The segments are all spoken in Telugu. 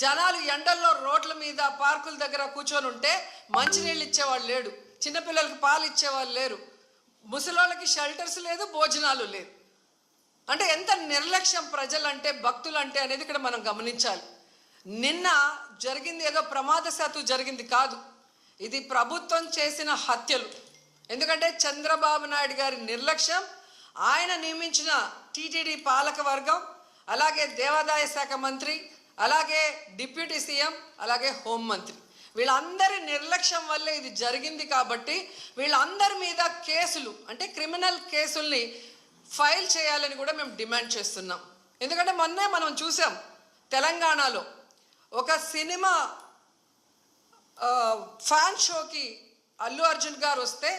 జనాలు ఎండల్లో రోడ్ల మీద పార్కుల దగ్గర కూర్చొని ఉంటే మంచినీళ్ళు ఇచ్చేవాళ్ళు లేడు. చిన్నపిల్లలకి పాలు ఇచ్చేవాళ్ళు లేరు. ముసలోళ్ళకి షెల్టర్స్ లేదు భోజనాలు లేదు. అంటే ఎంత నిర్లక్ష్యం ప్రజలంటే భక్తులంటే అనేది ఇక్కడ మనం గమనించాలి. నిన్న జరిగింది ఏదో ప్రమాదశాత్తు జరిగింది కాదు. ఇది ప్రభుత్వం చేసిన హత్యలు. ఎందుకంటే చంద్రబాబు నాయుడు గారి నిర్లక్ష్యం ఆయన నియమించిన టీటీడీ పాలక వర్గం అలాగే దేవాదాయ శాఖ మంత్రి అలాగే డిప్యూటీ సీఎం అలాగే హోంమంత్రి వీళ్ళందరి నిర్లక్ష్యం వల్లే ఇది జరిగింది కాబట్టి వీళ్ళందరి మీద కేసులు అంటే క్రిమినల్ కేసుల్ని ఫైల్ చేయాలని కూడా మేము డిమాండ్ చేస్తున్నాం. ఎందుకంటే మొన్నే మనం చూసాం తెలంగాణలో ఒక సినిమా ఫ్యాన్ షోకి అల్లు అర్జున్ గారు వస్తే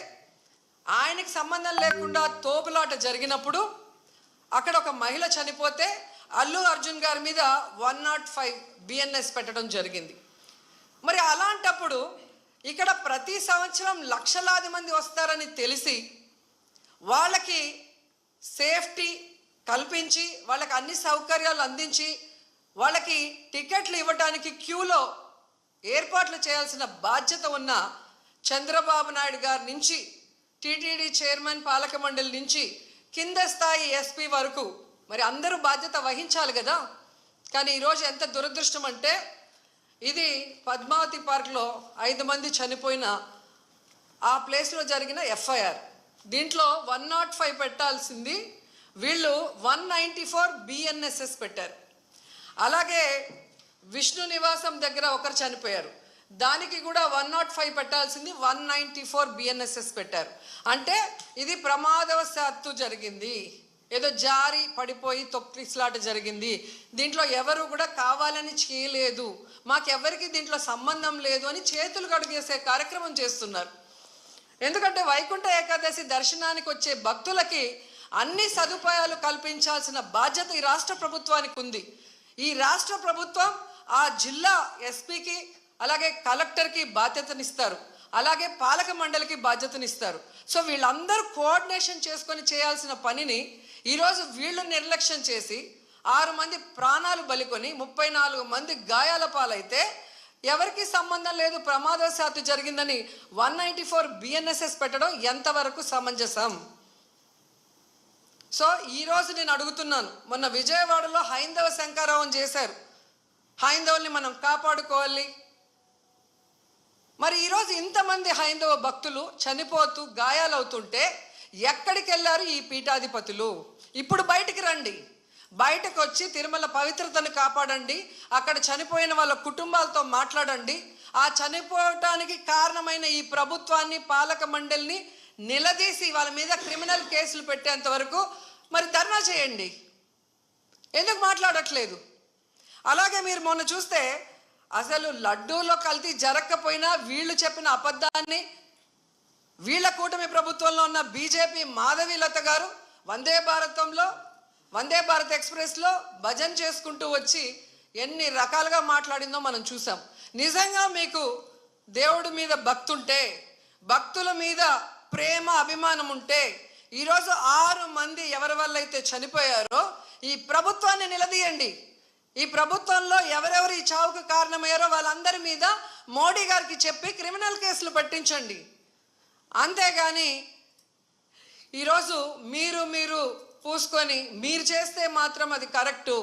ఆయనకి సంబంధం లేకుండా తోపులాట జరిగినప్పుడు అక్కడ ఒక మహిళ చనిపోతే అల్లు అర్జున్ గారి మీద వన్ నాట్ ఫైవ్ బిఎన్ఎస్ పెట్టడం జరిగింది. మరి అలాంటప్పుడు ఇక్కడ ప్రతి సంవత్సరం లక్షలాది మంది వస్తారని తెలిసి వాళ్ళకి సేఫ్టీ కల్పించి వాళ్ళకి అన్ని సౌకర్యాలు అందించి వాళ్ళకి టికెట్లు ఇవ్వడానికి క్యూలో ఏర్పాట్లు చేయాల్సిన బాధ్యత ఉన్న చంద్రబాబు నాయుడు గారి నుంచి టీటీడీ చైర్మన్ పాలక మండలి నుంచి కింద స్థాయి ఎస్పీ వరకు మరి అందరూ బాధ్యత వహించాలి కదా. కానీ ఈరోజు ఎంత దురదృష్టం అంటే ఇది పద్మావతి పార్క్లో ఐదు మంది చనిపోయిన ఆ ప్లేస్లో జరిగిన ఎఫ్ఐఆర్. దీంట్లో వన్ నాట్ ఫైవ్ పెట్టాల్సింది వీళ్ళు వన్ నైంటీ ఫోర్ బిఎన్ఎస్ఎస్ పెట్టారు. అలాగే విష్ణు నివాసం దగ్గర ఒకరు చనిపోయారు. దానికి కూడా వన్ నాట్ ఫైవ్ పెట్టాల్సింది వన్ నైంటీ ఫోర్ బిఎన్ఎస్ఎస్ పెట్టారు. అంటే ఇది ప్రమాదవశాత్తు జరిగింది. ఏదో జారి పడిపోయి తొక్కిస్లాట జరిగింది. దీంట్లో ఎవరు కూడా కావాలని చేయలేదు. మాకెవరికి దీంట్లో సంబంధం లేదు అని చేతులు కడుగేసే కార్యక్రమం చేస్తున్నారు. ఎందుకంటే వైకుంఠ ఏకాదశి దర్శనానికి వచ్చే భక్తులకి అన్ని సదుపాయాలు కల్పించాల్సిన బాధ్యత ఈ రాష్ట్ర ప్రభుత్వానికి ఉంది. ఈ రాష్ట్ర ప్రభుత్వం ఆ జిల్లా ఎస్పీకి అలాగే కలెక్టర్కి బాధ్యతనిస్తారు. అలాగే పాలక మండలికి బాధ్యతనిస్తారు. సో వీళ్ళందరూ కోఆర్డినేషన్ చేసుకొని చేయాల్సిన పనిని ఈరోజు వీళ్ళు నిర్లక్ష్యం చేసి ఆరు మంది ప్రాణాలు బలికొని ముప్పై నాలుగు మంది గాయాల పాలైతే ఎవరికి సంబంధం లేదు ప్రమాదవశాత్తు జరిగిందని వన్ నైంటీ ఫోర్ బిఎన్ఎస్ఎస్ పెట్టడం ఎంతవరకు సమంజసం? సో ఈరోజు నేను అడుగుతున్నాను మొన్న విజయవాడలో హైందవ శంకారావం చేశారు. హైందవుల్ని మనం కాపాడుకోవాలి మరి ఈరోజు ఇంతమంది హైందవ భక్తులు చనిపోతూ గాయాలవుతుంటే ఎక్కడికి వెళ్ళారు ఈ పీఠాధిపతులు? ఇప్పుడు బయటికి రండి. బయటకు వచ్చి తిరుమల పవిత్రతను కాపాడండి. అక్కడ చనిపోయిన వాళ్ళ కుటుంబాలతో మాట్లాడండి. ఆ చనిపోవటానికి కారణమైన ఈ ప్రభుత్వాన్ని పాలక మండలిని నిలదీసి వాళ్ళ మీద క్రిమినల్ కేసులు పెట్టేంత వరకు మరి ధర్నా చేయండి. ఎందుకు మాట్లాడట్లేదు? అలాగే మీరు మొన్న చూస్తే అసలు లడ్డూలో కల్తీ జరగకపోయినా వీళ్ళు చెప్పిన అబద్ధాన్ని వీళ్ళ కూటమి ప్రభుత్వంలో ఉన్న బీజేపీ మాధవీలత గారు వందే భారతంలో వందే భారత్ ఎక్స్ప్రెస్లో భజన్ చేసుకుంటూ వచ్చి ఎన్ని రకాలుగా మాట్లాడిందో మనం చూసాం. నిజంగా మీకు దేవుడి మీద భక్తుంటే భక్తుల మీద ప్రేమ అభిమానం ఉంటే ఈరోజు ఆరు మంది ఎవరి వల్ల అయితే చనిపోయారో ఈ ప్రభుత్వాన్ని నిలదీయండి. ఈ ప్రభుత్వంలో ఎవరెవరు ఈ చావుకు కారణమయ్యారో వాళ్ళందరి మీద మోడీ గారికి చెప్పి క్రిమినల్ కేసులు పట్టించండి. అంతేగాని ఈరోజు మీరు మీరు పూసుకొని మీరు చేస్తే మాత్రం అది కరెక్టు.